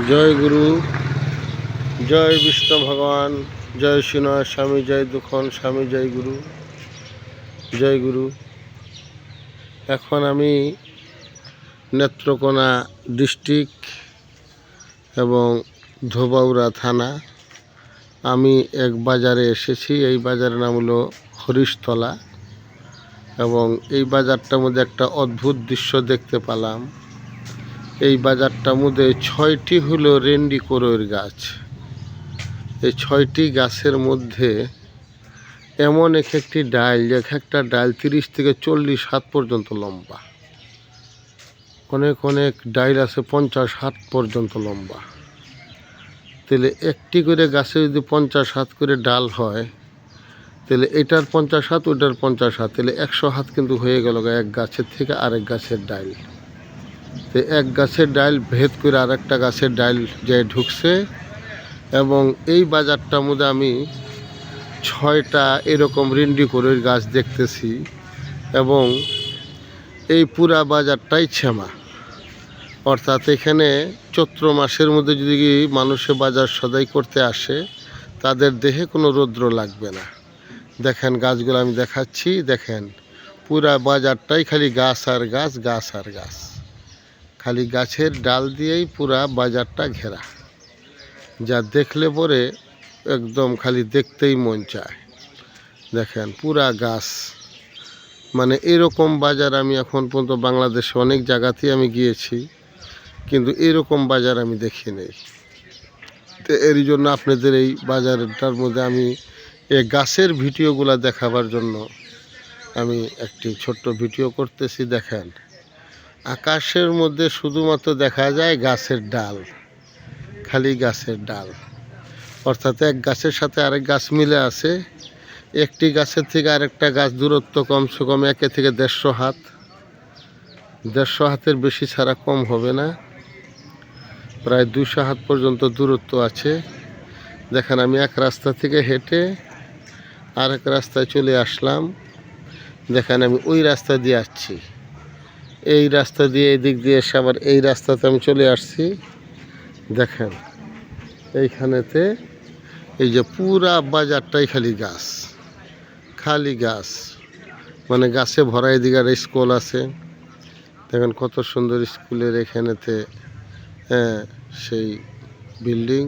জয় গুরু, জয় বিষ্ণু ভগবান, জয় শ্রীনয় স্বামী, জয় দুখন স্বামী, জয় গুরু জয় গুরু। এখন আমি নেত্রকোনা ডিস্ট্রিক্ট এবং ধোবাউড়া থানা। আমি এক বাজারে এসেছি, এই বাজারের নাম হলো হরিশতলা এবং এই বাজারটার মধ্যে একটা অদ্ভুত দৃশ্য দেখতে পেলাম। এই বাজারটার মধ্যে ছয়টি হলো রেন্ডি করোয়ের গাছ। এই ছয়টি গাছের মধ্যে এমন এক একটি যে এক একটা ডাইল তিরিশ থেকে চল্লিশ হাত পর্যন্ত লম্বা। অনেক অনেক ডাইল আছে পঞ্চাশ হাত পর্যন্ত লম্বা। তাহলে একটি করে গাছে যদি পঞ্চাশ হাত করে ডাল হয়, তাহলে এটার পঞ্চাশ হাত, ওটার পঞ্চাশ হাত, তাহলে একশো হাত কিন্তু হয়ে গেল এক গাছের থেকে আরেক গাছের ডাইল। তো এক গাছের ডাইল ভেদ করে আরেকটা গাছের ডাইল যে ঢুকছে এবং এই বাজারটার মধ্যে আমি ছয়টা এরকম রিন্ডি করে গাছ দেখতেছি এবং এই পুরা বাজারটাই ছেমা। অর্থাৎ এখানে চৈত্র মাসের মধ্যে যদি মানুষে বাজার সদাই করতে আসে, তাদের দেহে কোনো রৌদ্র লাগবে না। দেখেন গাছগুলো আমি দেখাচ্ছি, দেখেন পুরা বাজারটাই খালি গাছ আর গাছ গাছ আর গাছ। খালি গাছের ডাল দিয়েই পুরা বাজারটা ঘেরা। যা দেখলে পরে একদম খালি দেখতেই মন চায়। দেখেন, পুরা গাছ। মানে এরকম বাজার আমি এখন পর্যন্ত বাংলাদেশে অনেক জায়গাতেই আমি গিয়েছি, কিন্তু এরকম বাজার আমি দেখি নেই। তো এর জন্য আপনাদের এই বাজারটার মধ্যে আমি এই গাছের ভিডিওগুলো দেখাবার জন্য আমি একটি ছোট্ট ভিডিও করতেছি, দেখেন। আকাশের মধ্যে শুধুমাত্র দেখা যায় গাছের ডাল, খালি গাছের ডাল। অর্থাৎ এক গাছের সাথে আরেক গাছ মিলে আছে। একটি গাছের থেকে আরেকটা গাছ দূরত্ব কমসে কম একে থেকে দেড়শো হাত। দেড়শো হাতের বেশি ছাড়া কম হবে না। প্রায় দুশো হাত পর্যন্ত দূরত্ব আছে। দেখেন, আমি এক রাস্তা থেকে হেঁটে আরেক রাস্তায় চলে আসলাম। দেখেন, আমি ওই রাস্তা দিয়ে আসছি এই রাস্তা দিয়ে, এই দিক দিয়ে এসে আবার এই রাস্তাতে আমি চলে আসছি। দেখেন, এইখানেতে এই যে পুরা বাজারটাই খালি গাছ খালি গাছ। মানে গাছে ভরা এদিকে আর স্কুল আছে। দেখেন কত সুন্দর স্কুলের এখানেতে সেই বিল্ডিং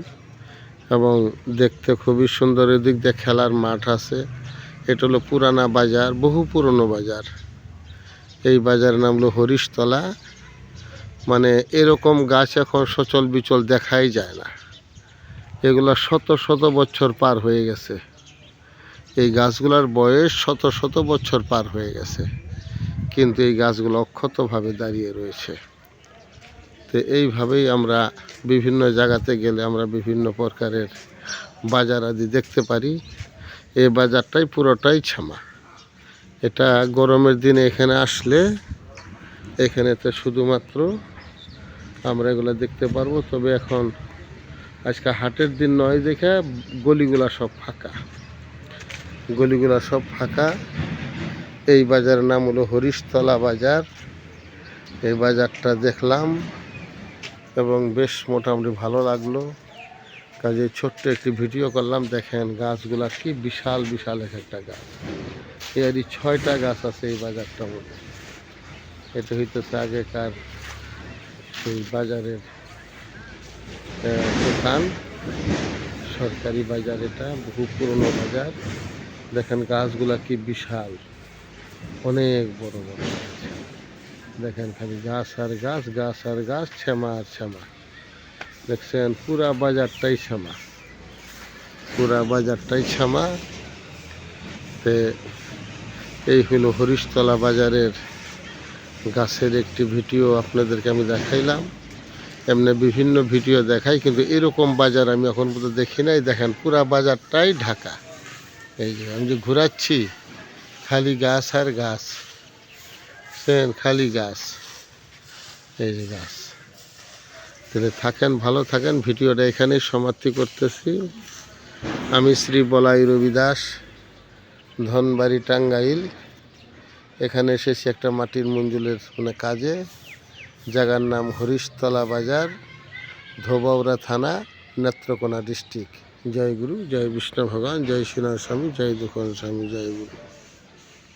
এবং দেখতে খুবই সুন্দর। এদিক দিয়ে খেলার মাঠ আছে। এটা হলো পুরানা বাজার, বহু পুরনো বাজার। এই বাজারের নাম হলো হরিশতলা। মানে এরকম গাছ এখন সচল বিচল দেখাই যায় না। এগুলো শত শত বছর পার হয়ে গেছে। এই গাছগুলোর বয়স শত শত বছর পার হয়ে গেছে। কিন্তু এই গাছগুলো অক্ষতভাবে দাঁড়িয়ে রয়েছে। তো এইভাবেই আমরা বিভিন্ন জায়গাতে গেলে আমরা বিভিন্ন প্রকারের বাজার আদি দেখতে পারি। এই বাজারটাই পুরোটাই ছামা। এটা গরমের দিনে এখানে আসলে এখানে তো শুধুমাত্র আমরা এগুলো দেখতে পারব। তবে এখন আজকে হাটের দিন নয় দেখে গলিগুলা সব ফাঁকা। গলিগুলা সব ফাঁকা। এই বাজারের নাম হলো হরিশতলা বাজার। এই বাজারটা দেখলাম এবং বেশ মোটামুটি ভালো লাগল। কাজে ছোট্ট একটি ভিডিও করলাম। দেখেন গাছগুলা কি বিশাল বিশাল এক একটা গাছ। এরই ছয়টা গাছ আছে এই বাজারটার মধ্যে এটা হইতেছে আগেকার সেই বাজারের দোকান। সরকারি বাজার এটা, বহু পুরনো বাজার। দেখেন গাছগুলা কি বিশাল, অনেক বড় বড় দেখেন খালি গাছ আর গাছ গাছ আর গাছ, শ্যামা আর শ্যামা। দেখছেন পুরা বাজারটাই শ্যামা। পুরা বাজারটাই শ্যামা। তে এই হলো হরিশতলা বাজারের গাছের একটি ভিডিও আপনাদেরকে আমি দেখাইলাম। এমনি বিভিন্ন ভিডিও দেখাই, কিন্তু এরকম বাজার আমি এখন পর্যন্ত দেখি নাই। দেখেন, পুরা বাজারটাই ঢাকা। এই যে, আমি যে ঘোরাচ্ছি, খালি গাছ আর গাছ। সেন, খালি গাছ। এই যে গাছ। তাহলে থাকেন, ভালো থাকেন। ভিডিওটা এখানেই সমাপ্তি করতেছি। আমি শ্রী বলাই রবি দাস ধনবাড়ি টাঙ্গাইল। এখানে এসেছি একটা মাটির মঞ্জুলের মানে কাজে। জায়গার নাম হরিশতলা বাজার ধোবাউরা থানা, নেত্রকোনা ডিস্ট্রিক্ট। জয় গুরু, জয় বিষ্ণু ভগবান, জয় শ্রীনাথ স্বামী, জয় দুখন স্বামী, জয় গুরু।